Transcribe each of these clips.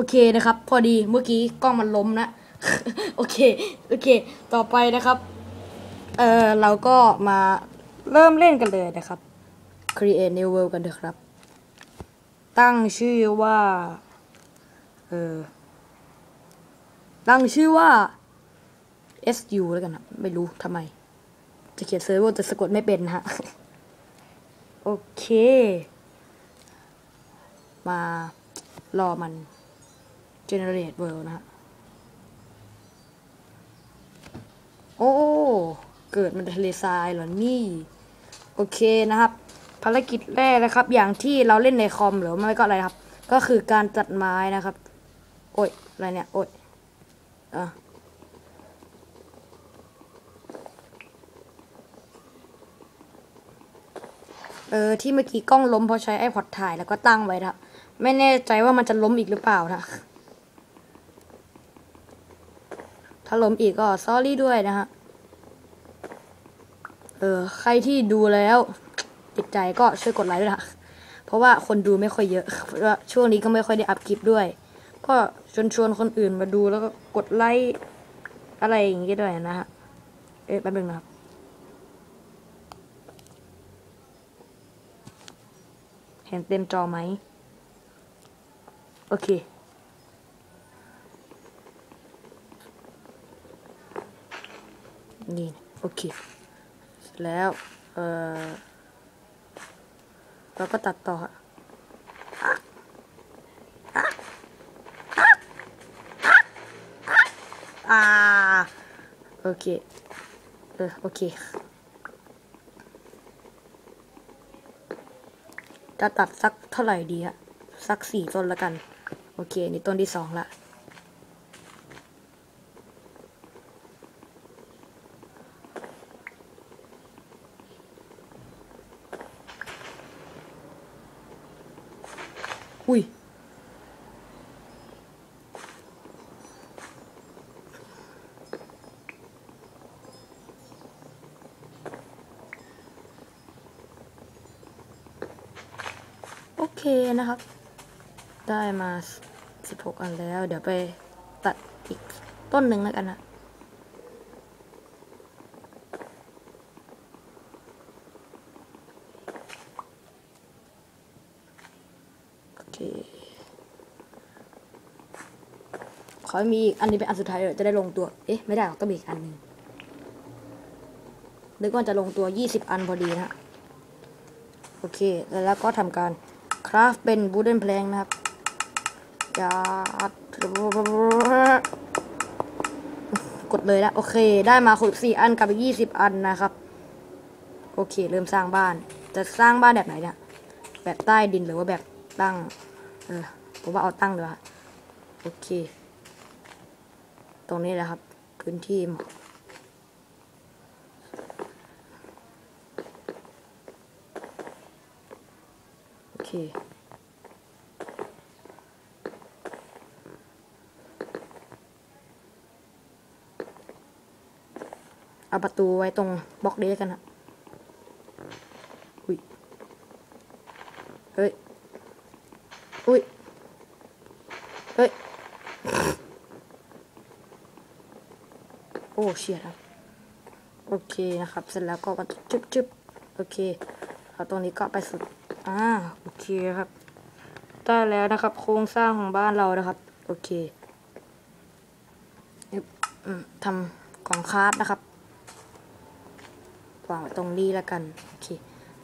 โอเคนะครับ พอดีเมื่อกี้กล้องมันล้มนะ โอเค โอเค ต่อไปนะครับ เออเราก็มาเริ่มเล่นกันเลยนะครับ create new world กันเถอะครับ ตั้งชื่อว่า เออ ตั้งชื่อว่า SU แล้วกันนะไม่รู้ทำไม จะเขียนเซิร์ฟเวอร์แต่สะกดไม่เป็นนะฮะ โอเค มารอมัน generate world นะฮะ โอ้ เกิดมันทะเลทรายเหรอ นี่ โอเคนะครับ ภารกิจแรกนะครับ อย่างที่เราเล่นในคอมหรือไม่ก็อะไรครับ ก็คือการตัดไม้นะครับ โอ้ย อะไรเนี่ย โอ้ยอะเออที่เมื่อกี้กล้องล้มเพราะใช้ไอพอดถ่ายแล้วก็ตั้งไว้นะไม่แน่ใจว่ามันจะล้มอีกหรือเปล่านะ ถ้าล้มอีกก็ sorry ด้วยนะฮะ เออใครที่ดูแล้วติดใจก็ช่วยกดไลค์ด้วยนะเพราะว่าคนดูไม่ค่อยเยอะเพราะว่าช่วงนี้ก็ไม่ค่อยได้อัพคลิปด้วย ก็ชวนชวนคนอื่นมาดูแล้วก็กดไลค์อะไรอย่างงี้ด้วยนะฮะ เอ๊ะแป๊บนึงนะครับเห็นเต็มจอไหม โอเค นี่โอเค แล้ว เออเราก็ตัดต่ออะอ่าโอเค เออ โอเค จะตัดสักเท่าไหร่ดีฮะ สักสี่ต้นละกัน โอเค นี่ต้นที่สองละ อุ้ยโอเคนะครับ ได้มา 16 อันแล้ว เดี๋ยวไปตัดอีกต้นหนึ่งแล้วกันนะ โอเค ขอให้มีอีกอันนี้เป็นอันสุดท้ายเลยจะได้ลงตัว เอ๊ะ ไม่ได้หรอกต้องมีอีกอันหนึ่งนึกว่าจะลงตัว 20 อันพอดีนะฮะโอเค แล้วก็ทำการคราฟเป็นบูเดนเพลงนะครับยาดกดเลยแล้วโอเค ได้มาครบสี่อันกับอีกยี่สิบอันนะครับ โอเค เริ่มสร้างบ้าน จะสร้างบ้านแบบไหนเนี่ย แบบใต้ดินหรือว่าแบบตั้ง เออผมว่าเอาตั้งเลยอะโอเค ตรงนี้แหละครับ พื้นที่เหมาะโอเคเอาประตูไว้ตรงบล็อกนี้แล้วกันนะอุ้ย เฮ้ย อุ้ย เฮ้ย อ้เชียครับ โอเคนะครับ เสร็จแล้วก็จึ๊บจึ๊บโอเคเอาตรงนี้ก็ไปสุด อ่า โอเคครับ ได้แล้วนะครับ โครงสร้างของบ้านเรานะครับ โอเคทำของคาราฟนะครับวางไว้ตรงนี้แล้วกัน โอเค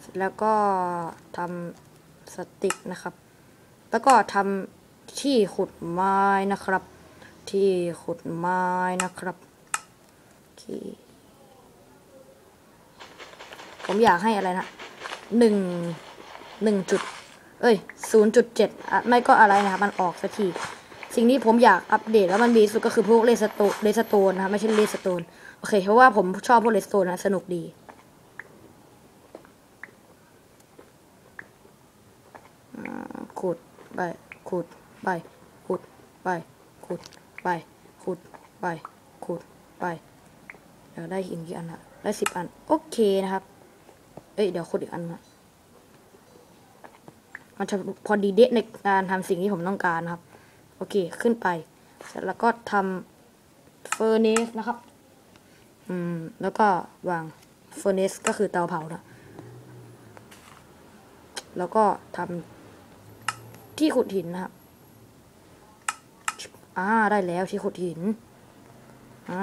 เสร็จแล้วก็ทำสติ๊กนะครับ แล้วก็ทำที่ขุดไม้นะครับ ที่ขุดไม้นะครับ ผมอยากให้อะไรนะหนึ่งหนึ่งจุด เอ้ยศูนย์จุดเจ็ดไม่ก็อะไรนะครับ มันออกสักที สิ่งที่ผมอยากอัปเดตแล้วมันมีสุดก็คือพวกเลสโตเลสโตนนะครับไม่ใช่เลสโตน โอเค เพราะว่าผมชอบพวกเลสโตนนะ สนุกดีขุดไปขุดไปขุดไปขุดไปขุดไปขุดไป อยาได้หินกี่อันอะได้สิบอัน โอเคนะครับ เอ้ยเดี๋ยวขุดอีกอันนะมันจะพอดีเดะในการทำสิ่งที่ผมต้องการนะครับ โอเคขึ้นไป เสร็จแล้วก็ทำเฟอร์เนสนะครับ อืม แล้วก็วางเฟอร์เนสก็คือเตาเผานะแล้วก็ทำที่ขุดหินนะครับอ่าได้แล้วที่ขุดหิน อ่า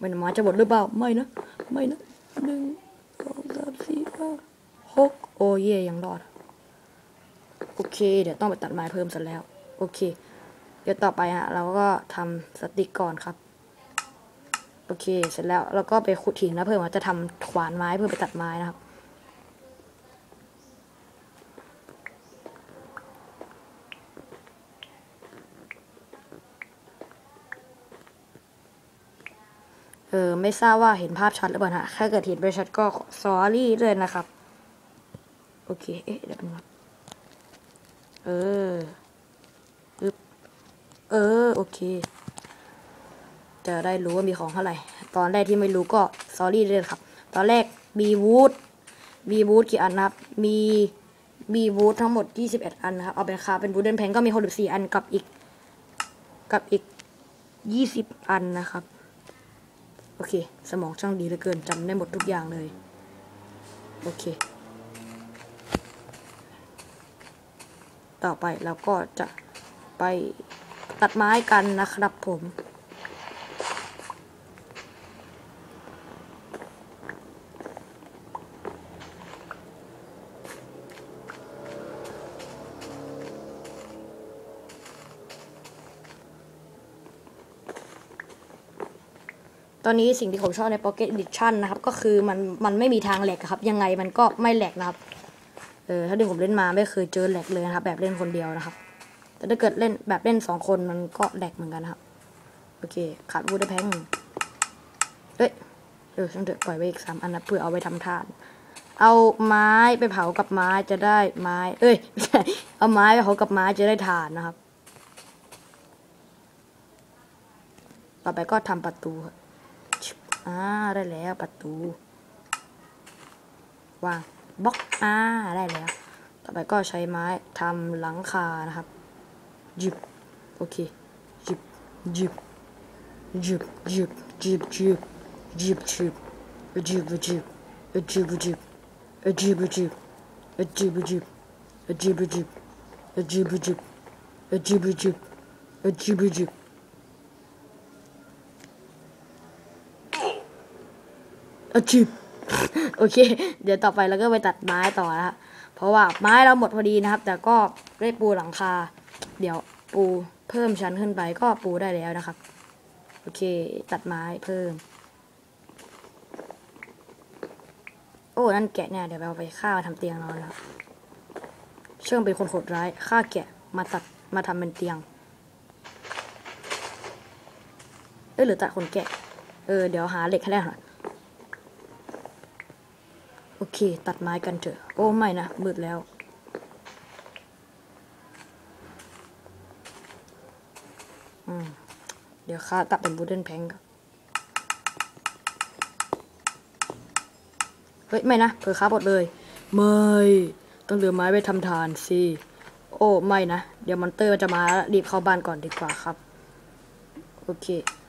มันมาจะหมดหรือเปล่า ไม่นะ ไม่นะหนึ่งสองสามสี่ห้าหกโอ้เย่ยังรอด โอเค เดี๋ยวต้องไปตัดไม้เพิ่มซะแล้ว โอเค เดี๋ยวต่อไปฮะ เราก็ทำสติ๊กก่อนครับ โอเค เสร็จแล้ว เราก็ไปขุดหินนะเพื่อว่าจะทำขวานไม้เพื่อไปตัดไม้นะครับ ออไม่ทราบว่าเห็นภาพชัดหรือเปล่าฮะถ้าเกิดเห็นไม่ชัดก็สอรี่เลยนะครับ โอเค เอ๊ะเดี๋ยวนะเออปึ๊บเออ โอเค จะได้รู้ว่ามีของเท่าไหร่ ตอนแรกที่ไม่รู้ก็สอรี่เลยครับ ตอนแรกบีวูดบีวูดกี่อันนะครับ มีบีวูดทั้งหมด 21 อันนะครับ เอาเป็นคาเป็นวูดเดนแพงก็มี64อันกับอีก กับอีก 20 อันนะครับ โอเค สมองช่างดีเหลือเกินจำได้หมดทุกอย่างเลย โอเค ต่อไปเราก็จะไปตัดไม้กันนะครับผม ตอนนี้สิ่งที่ผมชอบใน Pocket Edition นะครับ ก็คือมันมันไม่มีทางแหลกครับ ยังไงมันก็ไม่แหลกนะครับเออถ้าที่ผมเล่นมาไม่เคยเจอแหลกเลยนะครับ แบบเล่นคนเดียวนะครับ แต่ถ้าเกิดเล่นแบบเล่นสองคนมันก็แหลกเหมือนกันครับ โอเคขาดวูดแพงเอ้ยเออช่างเถอะปล่อยไว้อีกสามอันนะเพื่อเอาไปทำทาน เอาไม้ไปเผากับไม้จะได้ไม้ เอ้ยไม่ใช่เอาไม้ไปเผากับไม้จะได้ฐานนะครับ ต่อไปก็ทำประตูครับ อ่าได้แล้วประตู วางบล็อกอ่าได้แล้ว ต่อไปก็ใช้ไม้ทำหลังคานะครับหยิบโอเคหยิบหยิบหยิบหยิบหยิบหยิบหยิบหยิบหยิบหยิบหยิบหยิบหยิบหยิบหยิบหยิบหยิบจิบหยิบจิบหยิบจิบหยิบ อจิบโอเค เดี๋ยวต่อไปเราก็ไปตัดไม้ต่อนะฮะเพราะว่าไม้เราหมดพอดีนะครับ แต่ก็ได้ปูหลังคา เดี๋ยวปูเพิ่มชั้นขึ้นไปก็ปูได้แล้วนะครับ โอเค ตัดไม้เพิ่ม โอ้นั่นแกะเนี่ยเดี๋ยวเราไปฆ่ามาทำเตียงนอนแล้วเชื่องเป็นคนโหดร้ายฆ่าแกะมาตัดมาทำเป็นเตียง เอ้ยหรือตัดคนแกะ เออเดี๋ยวหาเหล็กให้ได้หน่อย โอเค ตัดไม้กันเถอะ โอ้ ไม่นะ มืดแล้ว อืม เดี๋ยวข้าตัดเป็นบูเดนแพงก่อนเฮ้ย ไม่นะ เผื่อค้าหมดเลย ไม่ ต้องเหลือไม้ไว้ทำทานสิ โอ้ ไม่นะ เดี๋ยวมอนเตอร์จะมาแล้วรีบเข้าบ้านก่อนดีกว่าครับ โอเค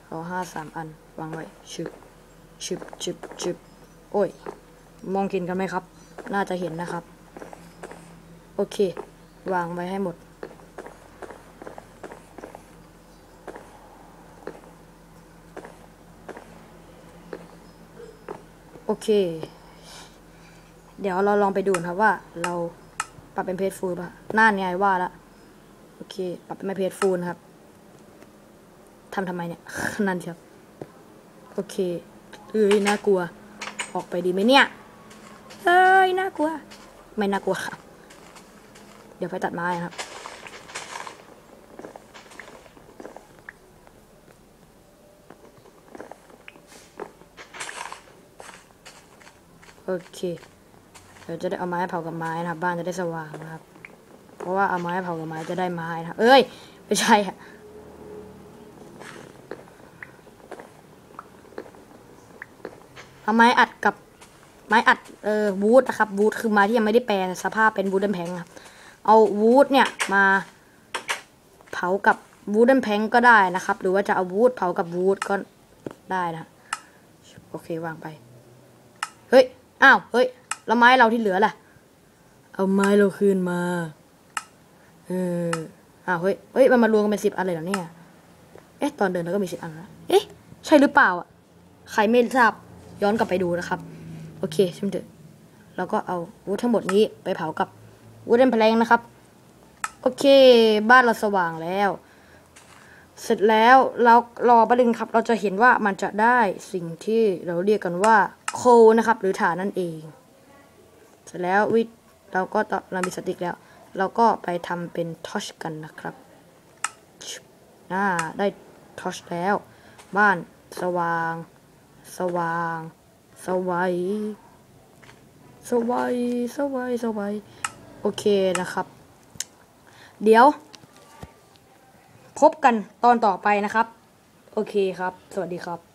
เอาห้าสามอัน วางไว้ชึบชึบชึบชึบโอ้ย มองเห็นกันไหมครับ น่าจะเห็นนะครับ โอเค วางไว้ให้หมด โอเค เดี๋ยวเราลองไปดูนะครับว่าเราปรับเป็นเพจฟูลป่ะหน้าไงว่าละโอเค ปรับเป็นม่เพจฟูลนะครับทำทำไมเนี่ย นั่นเชียวโอเคเอ้ยน่ากลัว ออกไปดีไหมเนี่ย ยน่ากลัว ไม่น่ากลัวค่ะ เดี๋ยวไปตัดไม้ครับโอเค เดี๋ยวจะได้เอาไม้เผากับไม้นะครับ บ้านจะได้สว่างนะครับ เพราะว่าเอาไม้เผากับไม้จะได้ไม้นะเอ้ย ไม่ใช่อะเอาไม้อัดกับ ไม้อัดเออวูดนะครับวูดคือไม้ที่ยังไม่ได้แปลสภาพเป็นวูดเดนแพงครับเอาวูดเนี่ยมาเผากับวูดเดนแพงก็ได้นะครับ หรือว่าจะเอาวูดเผากับวูดก็ได้นะโอเควางไปเฮ้ยอ้าวเฮ้ยแล้วไม้เราที่เหลือล่ะ เอาไม้เราคืนมาเอออ้าวเฮ้ยเฮ้ยมันมารวมกันเป็นสิบอันเลยเหรอเนี่ยเอ๊ะตอนเดินเราก็มีสิบอันแล้วเอ๊ะใช่หรือเปล่าอะใครไม่ทราบย้อนกลับไปดูนะครับ โอเคช่างเถอะเราก็เอาวูดทั้งหมดนี้ไปเผากับวูดเดนแพลงนะครับ โอเค บ้านเราสว่างแล้ว เสร็จแล้วเรารอประเด็นงครับ เราจะเห็นว่ามันจะได้สิ่งที่เราเรียกกันว่าโคนะครับ หรือฐานนั่นเอง เสร็จแล้ววิเราก็ตเรามีสติกแล้ว เราก็ไปทำเป็นทอชกันนะครับน่าได้ทอชแล้ว บ้านสว่าง สว่าง สวัยสวัยสวัยสวัยโอเคนะครับ เดี๋ยว พบกันตอนต่อไปนะครับ โอเคครับ สวัสดีครับ